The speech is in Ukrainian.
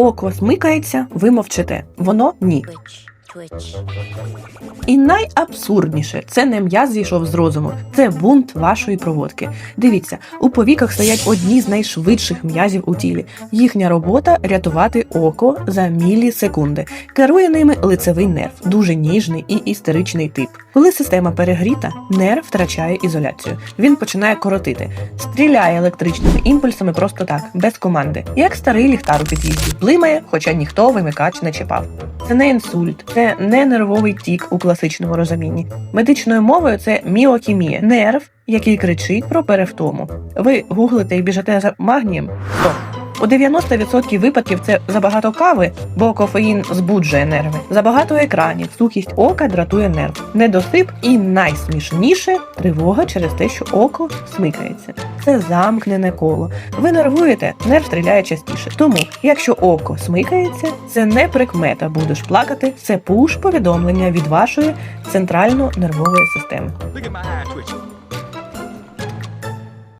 Око смикається, ви мовчите. Воно ні. І найабсурдніше це не м'яз зійшов з розуму, це бунт вашої проводки. Дивіться, у повіках стоять одні з найшвидших м'язів у тілі. Їхня робота рятувати око за мілісекунди. Керує ними лицевий нерв, дуже ніжний і істеричний тип. Коли система перегріта, нерв втрачає ізоляцію. Він починає коротити, стріляє електричними імпульсами просто так, без команди, як старий ліхтар у під'їзді. Блимає, хоча ніхто вимикач не чіпав. Це не інсульт, це не нервовий тік у класичному розумінні. Медичною мовою це міокімія, нерв, який кричить про перевтому. Ви гуглите і біжите за магнієм? Стоп. У 90% випадків це забагато кави, бо кофеїн збуджує нерви. Забагато екранів, сухість ока дратує нерв. Недосип і найсмішніше тривога через те, що око смикається. Це замкнене коло. Ви нервуєте, нерв стріляє частіше. Тому, якщо око смикається, це не прикмета, будеш плакати, це пуш повідомлення від вашої центрально-нервової системи.